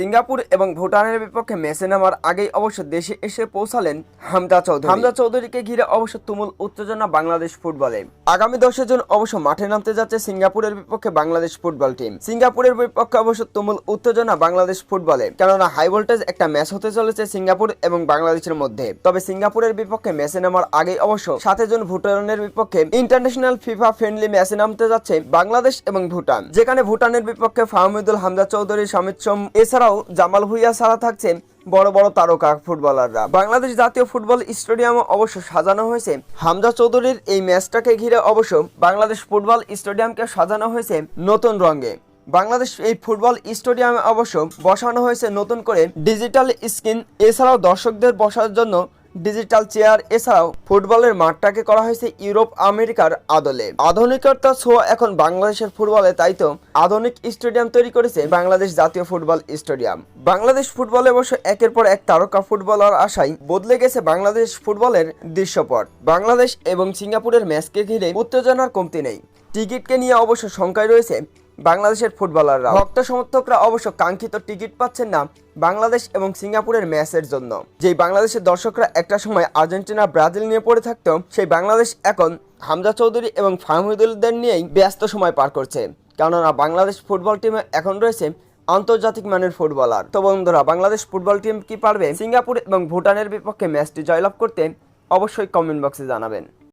Singapore এবং ভুটানের বিপক্ষে ম্যাচে নামার আগেই অবশ্য দেশে এসে পৌঁছালেন হামজা চৌধুরী। হামজা চৌধুরীকে ঘিরে অবশ্য তুমুল উত্তেজনা বাংলাদেশ ফুটবলে। আগামী দশের জন অবশ্য মাঠে নামতে যাচ্ছে সিঙ্গাপুরের বিপক্ষে বাংলাদেশ ফুটবল টিম। সিঙ্গাপুরের বিপক্ষে অবশ্য তুমুল উত্তেজনা বাংলাদেশ ফুটবলে। কেননা হাই ভোল্টেজ একটা ম্যাচ হতে চলেছে সিঙ্গাপুর এবং বাংলাদেশের মধ্যে। তবে সিঙ্গাপুরের বিপক্ষে ম্যাচে নামার আগেই অবশ্য সাথে জন ভুটানের বিপক্ষে ইন্টারন্যাশনাল ফিফা ফ্রেন্ডলি ম্যাচে নামতে যাচ্ছে বাংলাদেশ এবং ভুটান। যেখানে ভুটানের বিপক্ষে ফাহমিদুল হামজা চৌধুরী সমিত সোম, এছাড়াও জামাল ভুইয়া ছাড়া থাকছেন বড় বড় তারকা ফুটবলাররা। বাংলাদেশ জাতীয় ফুটবল স্টেডিয়াম অবশ্য সাজানো হয়েছে। হামজা চৌধুরীর এই ম্যাচটাকে ঘিরে অবশ্য বাংলাদেশ ফুটবল স্টেডিয়ামকে সাজানো হয়েছে নতুন রঙে। বাংলাদেশ এই ফুটবল স্টেডিয়ামে অবশ্য বসানো হয়েছে নতুন করে ডিজিটাল স্ক্রিন। এছাড়াও দর্শকদের বসার জন্য ডিজিটাল চেয়ার, এছাড়াও ফুটবলের মাঠটাকে করা হয়েছে ইউরোপ, আমেরিকার আদলে। আধুনিকতার ছোঁয়া এখন বাংলাদেশের ফুটবলে, তাই তো? আধুনিক স্টেডিয়াম তৈরি করেছে বাংলাদেশ জাতীয় ফুটবল স্টেডিয়াম। বাংলাদেশ ফুটবলে অবশ্য একের পর এক তারকা ফুটবলার আশায় বদলে গেছে বাংলাদেশ ফুটবলের দৃশ্যপট। বাংলাদেশ এবং সিঙ্গাপুরের ম্যাচকে ঘিরে উত্তেজনার কমতি নেই। টিকিটকে নিয়ে অবশ্য শঙ্কায় রয়েছে বাংলাদেশের ফুটবলাররা ভক্ত সমর্থকরা অবশ্য কাঙ্ক্ষিত টিকিট পাচ্ছেন না বাংলাদেশ এবং সিঙ্গাপুরের ম্যাচের জন্য। যেই বাংলাদেশের দর্শকরা একটা সময় আর্জেন্টিনা, ব্রাজিল নিয়ে পড়ে থাকতো সেই বাংলাদেশ এখন হামজা চৌধুরী এবং ফাহমিদুলদের নিয়েই ব্যস্ত সময় পার করছে। কেননা বাংলাদেশ ফুটবল টিমে এখন রয়েছে আন্তর্জাতিক মানের ফুটবলার। তো বন্ধুরা, বাংলাদেশ ফুটবল টিম কি পারবে? সিঙ্গাপুর এবং ভুটানের বিপক্ষে ম্যাচটি জয়লাভ করতে অবশ্যই কমেন্ট বক্সে জানাবেন।